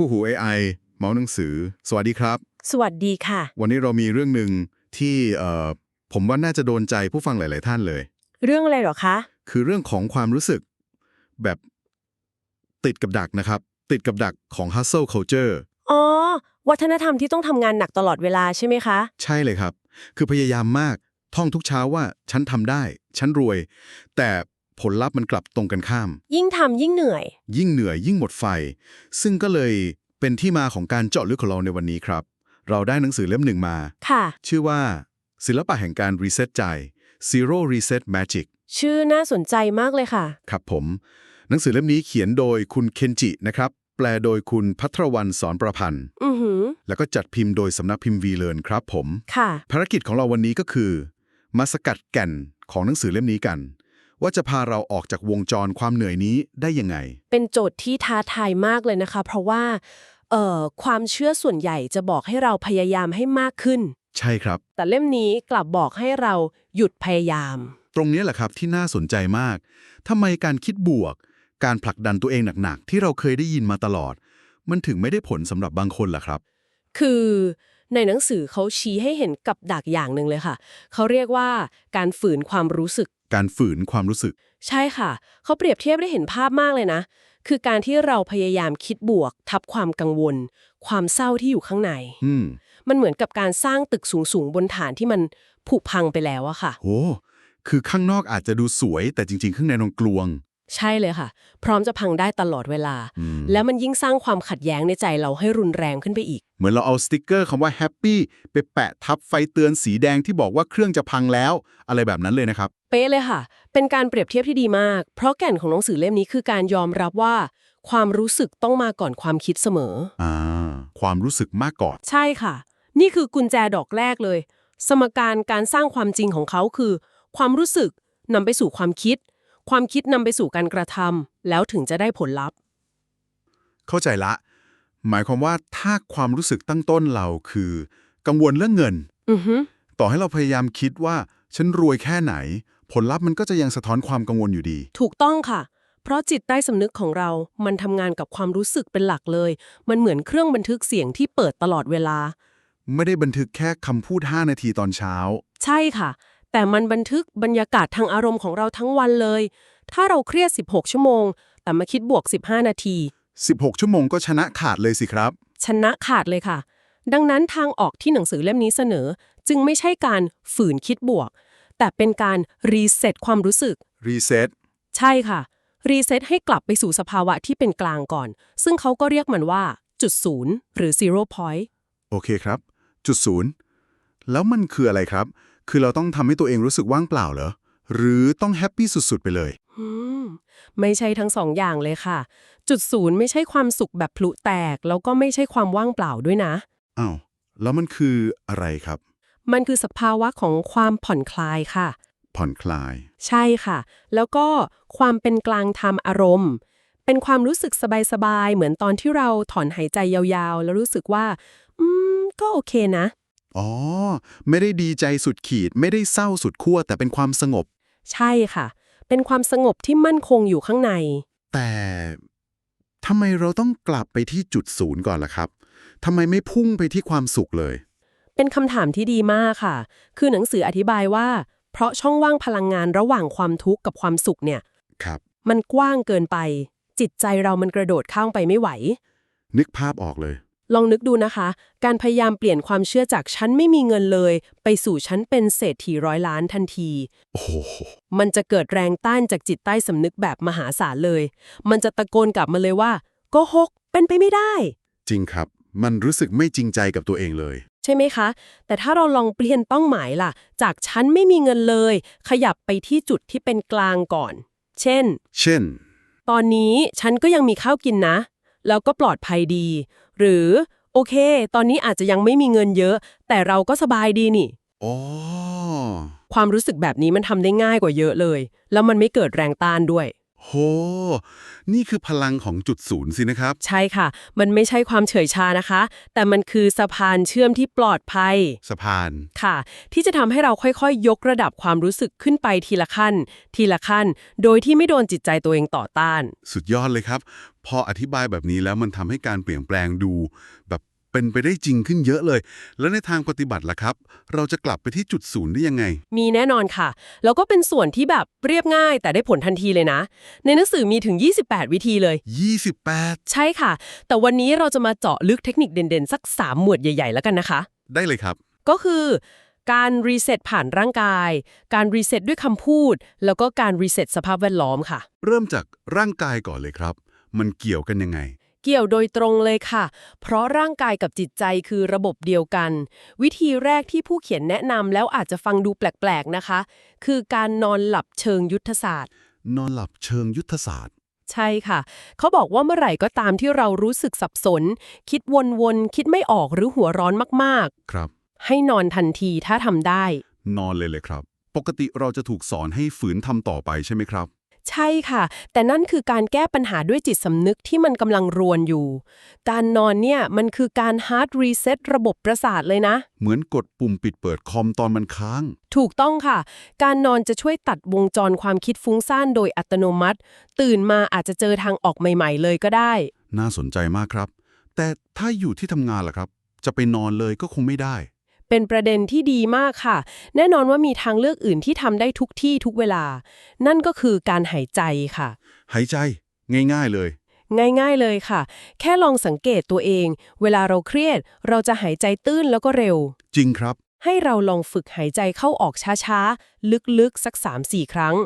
คู่หู AI เมาส์หนังสือ สวัสดีครับ สวัสดีค่ะ วันนี้เรามีเรื่องหนึ่งที่เอ่อผมว่าน่าจะโดนใจผู้ฟังหลาย ๆ ท่านเลย เรื่องอะไรเหรอคะ คือเรื่องของความรู้สึกแบบติดกับดักนะครับ ติดกับดักของ hustle culture อ๋อ วัฒนธรรมที่ต้องทำงานหนักตลอดเวลาใช่ไหมคะ ใช่เลยครับ คือพยายามมากท่องทุกเช้าว่าฉันทำได้ ฉันรวย แต่ ผลลัพธ์มันกลับตรงกันข้าม ยิ่งทำยิ่งเหนื่อย ยิ่งเหนื่อยยิ่งหมดไฟ ซึ่งก็เลยเป็นที่มาของการเจาะลึกของเราในวันนี้ครับ เราได้หนังสือเล่มหนึ่งมา ค่ะ ชื่อว่า ศิลปะแห่งการรีเซ็ตใจ Zero Reset Magic ชื่อน่าสนใจมากเลยค่ะ ครับผม หนังสือเล่มนี้เขียนโดยคุณเคนจินะครับ แปลโดยคุณพัทรวันสอนประพันธ์ อือหือ แล้วก็จัดพิมพ์โดยสำนักพิมพ์วีเลนครับผม ค่ะ ภารกิจของเราวันนี้ก็คือ มาสกัดแก่นของหนังสือเล่มนี้กัน ว่าจะพาเราออกจากวงจรความเหนื่อยนี้ได้ยังไง เป็นโจทย์ที่ท้าทายมากเลยนะคะ เพราะว่าเอ่อความเชื่อส่วนใหญ่จะบอกให้เราพยายามให้มากขึ้น ใช่ครับ แต่เล่มนี้กลับบอกให้เราหยุดพยายาม ตรงนี้แหละครับที่น่าสนใจมากทำไมการคิดบวก การผลักดันตัวเองหนักๆที่เราเคยได้ยินมาตลอด มันถึงไม่ได้ผลสำหรับบางคนล่ะครับ คือในหนังสือเขาชี้ให้เห็นกับดักอย่างหนึ่งเลยค่ะ เขาเรียกว่าการฝืนความรู้สึก การฝืนความรู้สึก ใช่ค่ะ เขาเปรียบเทียบได้เห็นภาพมากเลยนะ คือการที่เราพยายามคิดบวก ทับความกังวล ความเศร้าที่อยู่ข้างใน อืมมันเหมือนกับการสร้างตึกสูงๆบนฐานที่มันผุพังไปแล้วอะค่ะโหคือข้างนอกอาจจะดูสวย แต่จริง ๆ ข้างในนองกลวง ใช่เลยค่ะ พร้อมจะพังได้ตลอดเวลาอืมแล้วมันยิ่งสร้างความขัดแย้งในใจเราให้รุนแรงขึ้นไปอีก เหมือนเราเอาสติกเกอร์คำว่าแฮปปี้ไปแปะทับไฟเตือนสีแดงที่บอกว่าเครื่องจะพังแล้ว อะไรแบบนั้นเลยนะครับ เป๊ะเลยค่ะ เป็นการเปรียบเทียบที่ดีมาก เพราะแก่นของหนังสือเล่มนี้คือการยอมรับว่า ความรู้สึกต้องมาก่อนความคิดเสมออ่าความรู้สึกมากก่อน ใช่ค่ะ นี่คือกุญแจดอกแรกเลย สมการการสร้างความจริงของเขาคือ ความรู้สึกนำไปสู่ความคิด ความคิดนำไปสู่การกระทำแล้วถึงจะได้ผลลัพธ์ เข้าใจละ หมายความว่าถ้าความรู้สึกตั้งต้นเราคือ กังวลเรื่องเงิน อือฮึต่อให้เราพยายามคิดว่าฉันรวยแค่ไหน ผลลัพธ์มันก็จะยังสะท้อนความกังวลอยู่ดี ถูกต้องค่ะ เพราะจิตใต้สำนึกของเรา มันทำงานกับความรู้สึกเป็นหลักเลย มันเหมือนเครื่องบันทึกเสียงที่เปิดตลอดเวลา ไม่ได้บันทึกแค่คำพูด 5 นาทีตอนเช้า ใช่ค่ะ แต่มันบันทึกบรรยากาศทางอารมณ์ของเราทั้งวันเลย ถ้าเราเครียด 16 ชั่วโมง แต่มาคิดบวก 15 นาที 16 ชั่วโมงก็ชนะขาดเลยสิครับ ชนะขาดเลยค่ะ ดังนั้นทางออกที่หนังสือเล่มนี้เสนอ จึงไม่ใช่การฝืนคิดบวก แต่เป็นการรีเซ็ตความรู้สึกรีเซ็ตใช่ค่ะรีเซ็ตให้กลับไปสู่สภาวะที่เป็นกลางก่อน ซึ่งเขาก็เรียกมันว่า จุดศูนย์หรือ zero point โอเคครับ จุดศูนย์แล้วมันคืออะไรครับ คือเราต้องทำให้ตัวเองรู้สึกว่างเปล่าเหรอ หรือต้องแฮปปี้สุด ๆ ไปเลย อืมไม่ใช่ทั้งสองอย่างเลยค่ะ จุดศูนย์ไม่ใช่ความสุขแบบพลุแตก แล้วก็ไม่ใช่ความว่างเปล่าด้วยนะ อ้าว แล้วมันคืออะไรครับ มันคือสภาวะของความผ่อนคลายค่ะ ผ่อนคลาย ใช่ค่ะ แล้วก็ความเป็นกลางทำอารมณ์ เป็นความรู้สึกสบายๆ เหมือนตอนที่เราถอนหายใจยาวๆ แล้วรู้สึกว่า อืม ก็โอเคนะ อ๋อ ไม่ได้ดีใจสุดขีด ไม่ได้เศร้าสุดขั้วแต่เป็นความสงบ ใช่ค่ะ เป็นความสงบที่มั่นคงอยู่ข้างใน แต่ทำไมเราต้องกลับไปที่จุดศูนย์ก่อนล่ะครับทำไมไม่พุ่งไปที่ความสุขเลย เป็นคำถามที่ดีมากค่ะ คือหนังสืออธิบายว่า เพราะช่องว่างพลังงานระหว่างความทุกข์กับความสุขเนี่ย ครับ มันกว้างเกินไป จิตใจเรามันกระโดดข้ามไปไม่ไหว นึกภาพออกเลย ลองนึกดูนะคะ การพยายามเปลี่ยนความเชื่อจากฉันไม่มีเงินเลย ไปสู่ฉันเป็นเศรษฐีร้อยล้านทันที โอ้โห มันจะเกิดแรงต้านจากจิตใต้สำนึกแบบมหาศาลเลย มันจะตะโกนกลับมาเลยว่าโกหกเป็นไปไม่ได้ จริงครับ มันรู้สึกไม่จริงใจกับตัวเองเลย ใช่ไหมคะ แต่ถ้าเราลองเปลี่ยนเป้าหมายล่ะ จากฉันไม่มีเงินเลย ขยับไปที่จุดที่เป็นกลางก่อน เช่น เช่น ตอนนี้ฉันก็ยังมีข้าวกินนะ แล้วก็ปลอดภัยดี หรือโอเค ตอนนี้อาจจะยังไม่มีเงินเยอะ แต่เราก็สบายดีนี่อ๋อความรู้สึกแบบนี้มันทำได้ง่ายกว่าเยอะเลย แล้วมันไม่เกิดแรงต้านด้วย โห นี่คือพลังของจุดศูนย์สินะครับ ใช่ค่ะ มันไม่ใช่ความเฉยชานะคะ แต่มันคือสะพานเชื่อมที่ปลอดภัย สะพาน ค่ะ ที่จะทำให้เราค่อยๆ ยกระดับความรู้สึกขึ้นไปทีละขั้น ทีละขั้น โดยที่ไม่โดนจิตใจตัวเองต่อต้าน สุดยอดเลยครับ พออธิบายแบบนี้แล้วมันทำให้การเปลี่ยนแปลงดู แบบ เป็นไปได้จริงขึ้นเยอะเลย แล้วในทางปฏิบัติล่ะครับ เราจะกลับไปที่จุดศูนย์ได้ยังไง มีแน่นอนค่ะ แล้วก็เป็นส่วนที่แบบเรียบง่ายแต่ได้ผลทันทีเลยนะ ในหนังสือมีถึง 28 วิธีเลย 28 ใช่ค่ะ แต่วันนี้เราจะมาเจาะลึกเทคนิคเด่นๆ สัก 3 หมวดใหญ่ๆ แล้วกันนะคะ ได้เลยครับ ก็คือการรีเซ็ตผ่านร่างกาย การรีเซ็ตด้วยคำพูด แล้วก็การรีเซ็ตสภาพแวดล้อมค่ะ เริ่มจากร่างกายก่อนเลยครับ มันเกี่ยวกันยังไง เกี่ยวโดยตรงเลยค่ะ เพราะร่างกายกับจิตใจคือระบบเดียวกัน วิธีแรกที่ผู้เขียนแนะนำแล้วอาจจะฟังดูแปลก ๆ นะคะ คือการนอนหลับเชิงยุทธศาสตร์ นอนหลับเชิงยุทธศาสตร์ ใช่ค่ะ เขาบอกว่าเมื่อไหร่ก็ตามที่เรารู้สึกสับสน คิดวนๆ คิดไม่ออกหรือหัวร้อนมากครับๆให้นอนทันทีถ้าทำได้ นอนเลยเลยครับ ปกติเราจะถูกสอนให้ฝืนทำต่อไปใช่ไหมครับ ใช่ค่ะ แต่นั่นคือการแก้ปัญหาด้วยจิตสำนึกที่มันกำลังรวนอยู่ การนอนเนี่ยมันคือการฮาร์ดรีเซ็ตระบบประสาทเลยนะ เหมือนกดปุ่มปิดเปิดคอมตอนมันค้าง ถูกต้องค่ะ การนอนจะช่วยตัดวงจรความคิดฟุ้งซ่านโดยอัตโนมัติ ตื่นมาอาจจะเจอทางออกใหม่ ๆ เลยก็ได้ น่าสนใจมากครับ แต่ถ้าอยู่ที่ทำงานล่ะครับ จะไปนอนเลยก็คงไม่ได้ เป็นประเด็นที่ดีมากค่ะ แน่นอนว่ามีทางเลือกอื่นที่ทำได้ทุกที่ทุกเวลา นั่นก็คือการหายใจค่ะ หายใจ ง่ายๆเลย ง่ายๆเลยค่ะ แค่ลองสังเกตตัวเอง เวลาเราเครียด เราจะหายใจตื้นแล้วก็เร็ว จริงครับ ให้เราลองฝึกหายใจเข้าออกช้าๆ ลึกๆ สัก 3-4 ครั้ง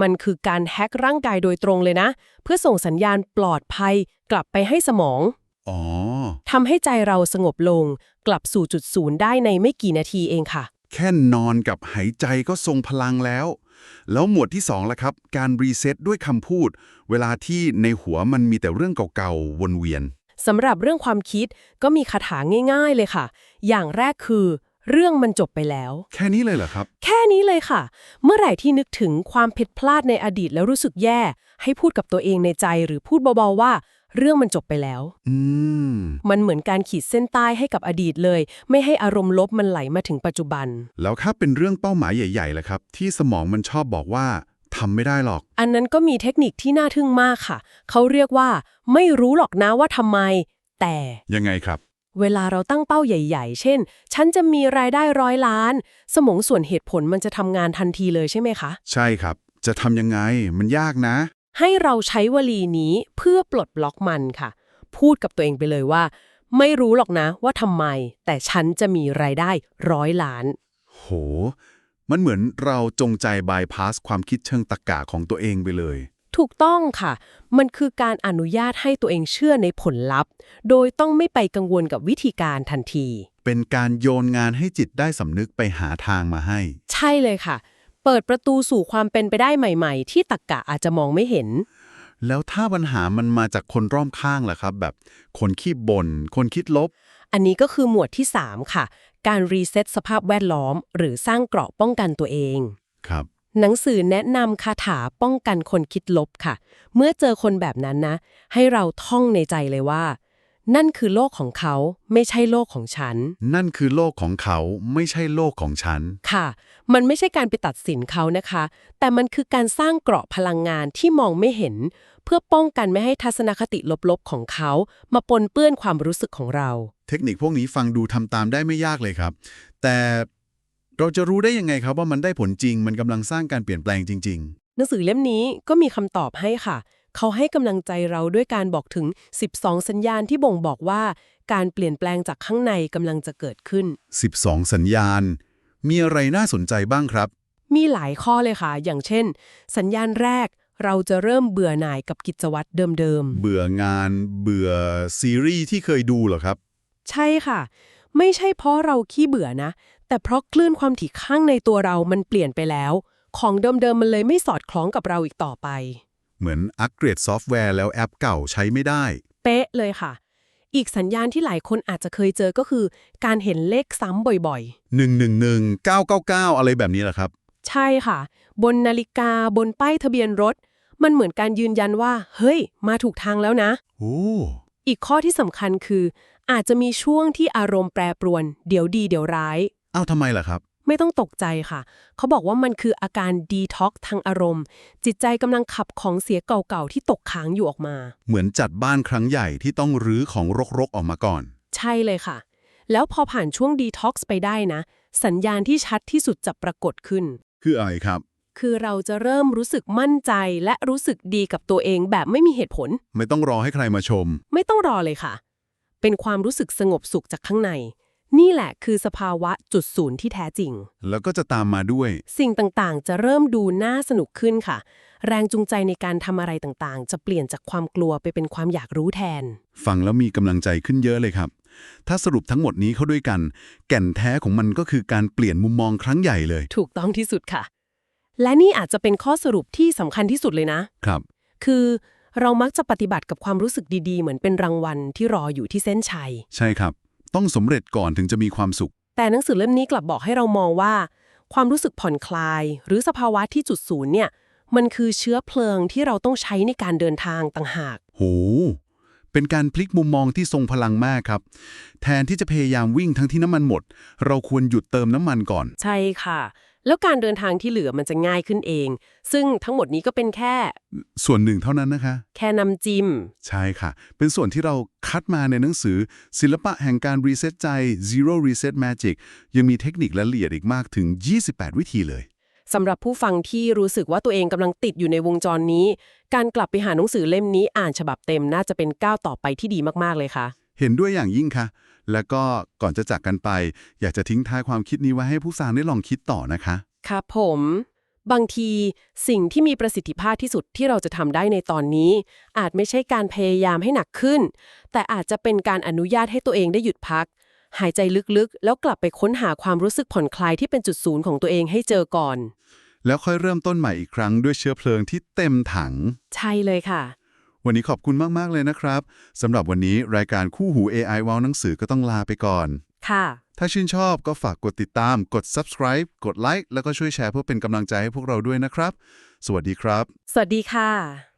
มันคือการแฮกร่างกายโดยตรงเลยนะ เพื่อส่งสัญญาณปลอดภัยกลับไปให้สมองอ๋อทำให้ใจเราสงบลง กลับสู่จุดศูนย์ได้ในไม่กี่นาทีเองค่ะ แค่นอนกับหายใจก็ทรงพลังแล้ว แล้วหมวดที่2ล่ะครับ การรีเซ็ตด้วยคำพูด เวลาที่ในหัวมันมีแต่เรื่องเก่าๆวนเวียนสำหรับเรื่องความคิดก็มีคาถาง่าย ๆเลยค่ะ อย่างแรกคือ เรื่องมันจบไปแล้ว แค่นี้เลยเหรอครับ แค่นี้เลยค่ะ เมื่อไหร่ที่นึกถึงความผิดพลาดในอดีตแล้วรู้สึกแย่ ให้พูดกับตัวเองในใจหรือพูดเบาๆว่า เรื่องมันจบไปแล้ว อืม มันเหมือนการขีดเส้นใต้ให้กับอดีตเลย ไม่ให้อารมณ์ลบมันไหลมาถึงปัจจุบัน แล้วถ้าเป็นเรื่องเป้าหมายใหญ่ๆล่ะครับ ที่สมองมันชอบบอกว่าทำไม่ได้หรอก อันนั้นก็มีเทคนิคที่น่าทึ่งมากค่ะ เขาเรียกว่า ไม่รู้หรอกนะว่าทำไม แต่ยังไงครับ เวลาเราตั้งเป้าใหญ่ ๆ เช่น ฉันจะมีรายได้ร้อยล้าน สมองส่วนเหตุผลมันจะทำงานทันทีเลยใช่ไหมคะ ใช่ครับ จะทำยังไงมันยากนะ ให้เราใช้วลีนี้เพื่อปลดบล็อกมันค่ะ พูดกับตัวเองไปเลยว่า ไม่รู้หรอกนะว่าทำไม แต่ฉันจะมีรายได้ร้อยล้าน โห มันเหมือนเราจงใจบายพาสความคิดเชิงตรรกะของตัวเองไปเลย ถูกต้องค่ะ มันคือการอนุญาตให้ตัวเองเชื่อในผลลัพธ์ โดยต้องไม่ไปกังวลกับวิธีการทันที เป็นการโยนงานให้จิตได้สำนึกไปหาทางมาให้ ใช่เลยค่ะ เปิดประตูสู่ความเป็นไปได้ใหม่ ๆ ที่ตักกะอาจจะมองไม่เห็น แล้วถ้าปัญหามันมาจากคนรอบข้างล่ะครับ แบบคนขี้บน่นคนคิดลบ อันนี้ก็คือหมวดที่ 3 ค่ะ การรีเซ็ตสภาพแวดล้อม หรือสร้างเกราะป้องกันตัวเองครับหนังสือแนะนำคาถาป้องกันคนคิดลบค่ะ เมื่อเจอคนแบบนั้นนะ ให้เราท่องในใจเลยว่า นั่นคือโลกของเขาไม่ใช่โลกของฉัน นั่นคือโลกของเขาไม่ใช่โลกของฉัน ค่ะ มันไม่ใช่การไปตัดสินเขานะคะ แต่มันคือการสร้างเกราะพลังงานที่มองไม่เห็น เพื่อป้องกันไม่ให้ทัศนคติลบๆของเขา มาปนเปื้อนความรู้สึกของเรา เทคนิคพวกนี้ฟังดูทำตามได้ไม่ยากเลยครับ แต่เราจะรู้ได้ยังไงครับว่ามันได้ผลจริง มันกำลังสร้างการเปลี่ยนแปลงจริงหนังสือเล่มนี้ก็มีคำตอบให้ค่ะ เขาให้กำลังใจเราด้วยการบอกถึง 12 สัญญาณที่บ่งบอกว่า การเปลี่ยนแปลงจากข้างในกำลังจะเกิดขึ้นๆ12 สัญญาณ มีอะไรน่าสนใจบ้างครับ มีหลายข้อเลยค่ะ อย่างเช่น สัญญาณแรกเราจะเริ่มเบื่อหน่ายกับกิจวัตรเดิมเบื่องาน เบื่อซีรีส์ที่เคยดูเหรอครับๆใช่ค่ะ ไม่ใช่เพราะเราขี้เบื่อนะ แต่เพราะคลื่นความถี่ข้างในตัวเรามันเปลี่ยนไปแล้ว ของเดิมๆมันเลยไม่สอดคล้องกับเราอีกต่อไป เหมือนอัปเกรดซอฟต์แวร์แล้วแอปเก่าใช้ไม่ได้ เป๊ะเลยค่ะ อีกสัญญาณที่หลายคนอาจจะเคยเจอก็คือ การเห็นเลขซ้ำบ่อยๆ111 999 อะไรแบบนี้แหละครับใช่ค่ะ บนนาฬิกาบนป้ายทะเบียนรถ มันเหมือนการยืนยันว่า เฮ้ย มาถูกทางแล้วนะ โอ้ อีกข้อที่สำคัญคือ อาจจะมีช่วงที่อารมณ์แปรปรวน เดี๋ยวดีเดี๋ยวร้าย เอ้าทำไมล่ะครับ ไม่ต้องตกใจค่ะ เขาบอกว่ามันคืออาการดีท็อกทางอารมณ์ จิตใจกำลังขับของเสียเก่าๆ ที่ตกค้างอยู่ออกมา เหมือนจัดบ้านครั้งใหญ่ที่ต้องรื้อของรกๆออกมาก่อน ใช่เลยค่ะ แล้วพอผ่านช่วงดีท็อกซ์ไปได้นะ สัญญาณที่ชัดที่สุดจะปรากฏขึ้น คืออะไรครับ คือเราจะเริ่มรู้สึกมั่นใจและรู้สึกดีกับตัวเองแบบไม่มีเหตุผล ไม่ต้องรอให้ใครมาชม ไม่ต้องรอเลยค่ะ เป็นความรู้สึกสงบสุขจากข้างใน นี่แหละคือสภาวะจุดศูนย์ที่แท้จริง แล้วก็จะตามมาด้วย สิ่งต่างๆ จะเริ่มดูน่าสนุกขึ้นค่ะ แรงจูงใจในการทำอะไรต่างๆ จะเปลี่ยนจากความกลัวไปเป็นความอยากรู้แทน ฟังแล้วมีกำลังใจขึ้นเยอะเลยครับ ถ้าสรุปทั้งหมดนี้เข้าด้วยกัน แก่นแท้ของมันก็คือการเปลี่ยนมุมมองครั้งใหญ่เลย ถูกต้องที่สุดค่ะ และนี่อาจจะเป็นข้อสรุปที่สำคัญที่สุดเลยนะ ครับ คือเรามักจะปฏิบัติกับความรู้สึกดีๆ เหมือนเป็นรางวัลที่รออยู่ที่เส้นชัย ใช่ครับ ต้องสำเร็จก่อนถึงจะมีความสุข แต่หนังสือเล่มนี้กลับบอกให้เรามองว่า ความรู้สึกผ่อนคลาย หรือสภาวะที่จุดศูนย์เนี่ย มันคือเชื้อเพลิงที่เราต้องใช้ในการเดินทางต่างหาก โห เป็นการพลิกมุมมองที่ทรงพลังมากครับ แทนที่จะพยายามวิ่งทั้งที่น้ำมันหมด เราควรหยุดเติมน้ำมันก่อน ใช่ค่ะ แล้วการเดินทางที่เหลือมันจะง่ายขึ้นเอง ซึ่งทั้งหมดนี้ก็เป็นแค่ ส่วนหนึ่งเท่านั้นนะคะ แค่นำจิ้มใช่ค่ะ เป็นส่วนที่เราคัดมาในหนังสือ ศิลปะแห่งการรีเซ็ตใจ Zero Reset Magic ยังมีเทคนิคและละเอียดอีกมากถึง 28 วิธีเลยสำหรับผู้ฟังที่รู้สึกว่าตัวเองกำลังติดอยู่ในวงจรนี้ การกลับไปหาหนังสือเล่มนี้อ่านฉบับเต็มน่าจะเป็นก้าวต่อไปที่ดีมากๆเลยค่ะ เห็นด้วยอย่างยิ่งค่ะ แล้วก็ก่อนจะจากกันไป อยากจะทิ้งท้ายความคิดนี้ไว้ให้ผู้ฟังได้ลองคิดต่อนะคะครับผม บางทีสิ่งที่มีประสิทธิภาพที่สุดที่เราจะทำได้ในตอนนี้ อาจไม่ใช่การพยายามให้หนักขึ้น แต่อาจจะเป็นการอนุญาตให้ตัวเองได้หยุดพัก หายใจลึกๆ แล้วกลับไปค้นหาความรู้สึกผ่อนคลายที่เป็นจุดศูนย์ของตัวเองให้เจอก่อน แล้วค่อยเริ่มต้นใหม่อีกครั้งด้วยเชื้อเพลิงที่เต็มถัง ใช่เลยค่ะ วันนี้ขอบคุณมาก ๆ เลยนะครับสำหรับวันนี้รายการคู่หู AI ว้าวหนังสือก็ต้องลาไปก่อน ค่ะ ถ้าชื่นชอบก็ฝากกดติดตาม กด subscribe กดไลค์แล้วก็ช่วยแชร์เพื่อเป็นกำลังใจให้พวกเราด้วยนะครับ สวัสดีครับ สวัสดีค่ะ